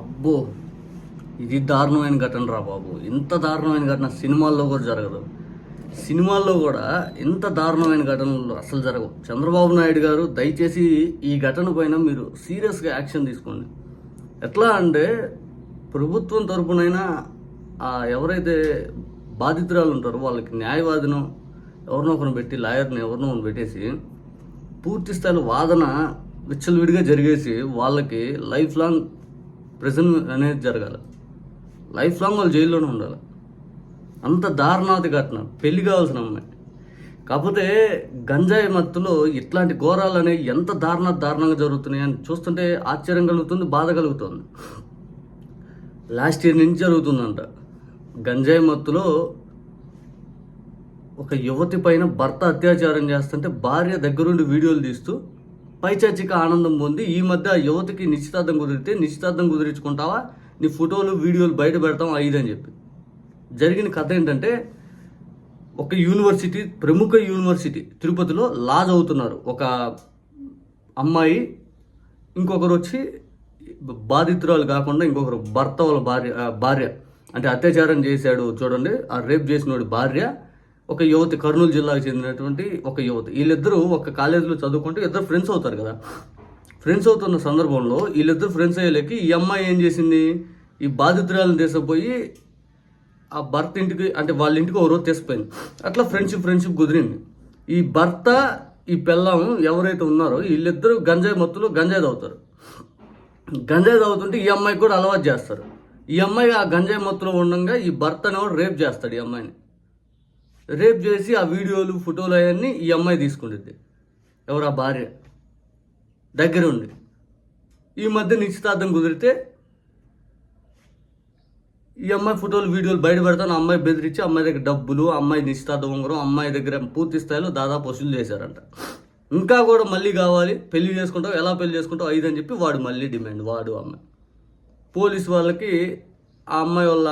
అబ్బో ఇది దారుణమైన ఘటన రా బాబు. ఇంత దారుణమైన ఘటన సినిమాల్లో కూడా జరగదు. సినిమాల్లో కూడా ఇంత దారుణమైన ఘటనలు అసలు జరగవు. చంద్రబాబు నాయుడు గారు దయచేసి ఈ ఘటన పైన మీరు సీరియస్గా యాక్షన్ తీసుకోండి. ఎట్లా అంటే ప్రభుత్వం తరపునైనా ఎవరైతే బాధితురాలు ఉంటారో వాళ్ళకి న్యాయవాదినో ఎవరినో ఒకరిని పెట్టి లాయర్ని ఎవరినో ఒకరిని పెట్టేసి పూర్తి స్థాయిలో వాదన విచ్చలవిడిగా జరిగేసి వాళ్ళకి లైఫ్ లాంగ్ ప్రెజెంట్ అనేది జరగాలి. లైఫ్ లాంగ్ వాళ్ళు జైల్లోనే ఉండాలి. అంత దారుణాది ఘటన పెళ్ళి కావాల్సిన అమ్మాయి. కాకపోతే గంజాయి మత్తులో ఇట్లాంటి ఘోరాలు అనేవి ఎంత దారుణ దారుణంగా జరుగుతున్నాయి అని చూస్తుంటే ఆశ్చర్యం కలుగుతుంది బాధ కలుగుతుంది. లాస్ట్ ఇయర్ నుంచి జరుగుతుందంట. గంజాయి మత్తులో ఒక యువతి పైన భర్త అత్యాచారం చేస్తుంటే భార్య దగ్గరుండి వీడియోలు తీస్తూ పైచాచిక ఆనందం పొంది ఈ మధ్య యువతకి నిశ్చితార్థం కుదిరితే నిశ్చితార్థం కుదిరించుకుంటావా? నీ ఫోటోలు వీడియోలు బయట పెడతాం ఐదని చెప్పి. జరిగిన కథ ఏంటంటే ఒక యూనివర్సిటీ ప్రముఖ యూనివర్సిటీ తిరుపతిలో లా చదువుతున్నారు ఒక అమ్మాయి ఇంకొకరు వచ్చి బాధితురాలు కాకుండా ఇంకొకరు భర్త వాళ్ళ భార్య భార్య. అంటే అత్యాచారం చేశాడు చూడండి. ఆ రేప్ చేసినోడి భార్య ఒక యువతి కర్నూలు జిల్లాకు చెందినటువంటి ఒక యువతి. వీళ్ళిద్దరూ ఒక కాలేజీలో చదువుకుంటూ ఇద్దరు ఫ్రెండ్స్ అవుతారు కదా. ఫ్రెండ్స్ అవుతున్న సందర్భంలో వీళ్ళిద్దరు ఫ్రెండ్స్ అయ్యేలకి ఈ అమ్మాయి ఏం చేసింది? ఈ బాధితురాలను తీసుకుపోయి ఆ భర్త ఇంటికి అంటే వాళ్ళ ఇంటికి ఒక రోజు తెసిపోయింది అట్లా ఫ్రెండ్షిప్ ఫ్రెండ్షిప్ కుదిరింది. ఈ భర్త ఈ పెళ్ళం ఎవరైతే ఉన్నారో వీళ్ళిద్దరూ గంజాయి మత్తులో గంజాయి తాగుతారు. గంజాయి తాగుతుంటే ఈ అమ్మాయికి కూడా అలవాటు చేస్తారు. ఈ అమ్మాయి ఆ గంజాయి మత్తులో ఉండగా ఈ భర్తను రేప్ చేస్తాడు ఈ అమ్మాయిని? రేప్ చేసి ఆ వీడియోలు ఫోటోలు అవన్నీ ఈ అమ్మాయి తీసుకుంటుంది. ఎవరా భార్య? దగ్గర ఉండి ఈ మధ్య నిశ్చితార్థం కుదిరితే ఈ అమ్మాయి ఫోటోలు వీడియోలు బయట పెడతాను. అమ్మాయి బెదిరించి అమ్మాయి దగ్గర డబ్బులు అమ్మాయి నిశ్చితార్థం ఉంగరం అమ్మాయి దగ్గర పూర్తి స్థాయిలో దాదాపు వసూలు చేశారంట. ఇంకా కూడా మళ్ళీ కావాలి. పెళ్ళి చేసుకుంటావు ఎలా పెళ్ళి చేసుకుంటావు ఐదు అని చెప్పి వాడు మళ్ళీ డిమాండ్. వాడు అమ్మాయి. పోలీస్ వాళ్ళకి ఆ అమ్మాయి వాళ్ళ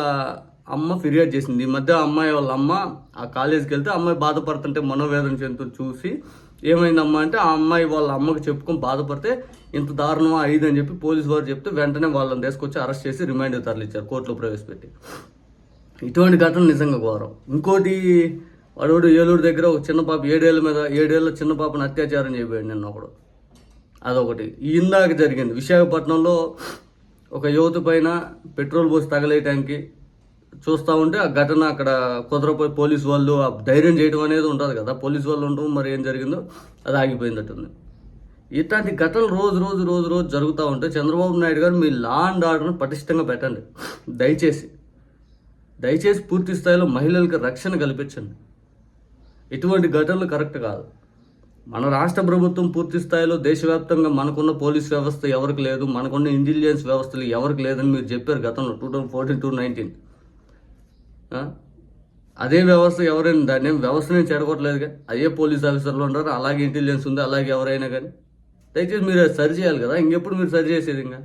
అమ్మ ఫిర్యాదు చేసింది. ఈ మధ్య అమ్మాయి వాళ్ళ అమ్మ ఆ కాలేజీకి వెళ్తే అమ్మాయి బాధపడుతుంటే మనోవేదన చెందుతూ చూసి ఏమైందమ్మా అంటే ఆ అమ్మాయి వాళ్ళ అమ్మకి చెప్పుకొని బాధపడితే ఇంత దారుణమా అయ్యింది అని చెప్పి పోలీసు వారు చెప్తే వెంటనే వాళ్ళని తీసుకొచ్చి అరెస్ట్ చేసి రిమాండ్ తరలిచ్చారు కోర్టులో ప్రవేశపెట్టి. ఇటువంటి ఘటన నిజంగా ఘోరం. ఇంకోటి అడవుడు ఏలూరు దగ్గర ఒక చిన్న పాప ఏడేళ్ళ మీద ఏడేళ్ళ చిన్న పాపను అత్యాచారం చేయబోయాడు నిన్న ఒకడు. అదొకటి. ఇందాక జరిగింది. విశాఖపట్నంలో ఒక యువత పైన పెట్రోల్ పోసి తగలేయటానికి చూస్తూ ఉంటే ఆ ఘటన అక్కడ కుదరపోయి పోలీస్ వాళ్ళు ఆ ధైర్యం చేయడం అనేది ఉంటుంది కదా. పోలీస్ వాళ్ళు ఉండడం మరి ఏం జరిగిందో అది ఆగిపోయిందట్టుంది ఇట్లాంటి ఘటనలు రోజు రోజు రోజు రోజు జరుగుతూ ఉంటే చంద్రబాబు నాయుడు గారు మీ లా అండ్ ఆర్డర్ను పటిష్టంగా పెట్టండి. దయచేసి దయచేసి పూర్తి స్థాయిలో మహిళలకు రక్షణ కల్పించండి. ఇటువంటి ఘటనలు కరెక్ట్ కాదు. మన రాష్ట్ర ప్రభుత్వం పూర్తి స్థాయిలో దేశవ్యాప్తంగా మనకున్న పోలీస్ వ్యవస్థ ఎవరికి లేదు మనకున్న ఇంటెలిజెన్స్ వ్యవస్థలు ఎవరికి లేదని మీరు చెప్పారు గతంలో two thousand fourteen to nineteen అదే వ్యవస్థ ఎవరైనా దాన్ని వ్యవస్థ వ్యవస్థనే చెడగొట్టలేదుగా. అదే పోలీస్ ఆఫీసర్లు ఉంటారు అలాగే ఇంటెలిజెన్స్ ఉంది అలాగే ఎవరైనా కానీ. దయచేసి మీరు అది సరి చేయాలి కదా. ఇంకెప్పుడు మీరు సరి చేసేది ఇంకా?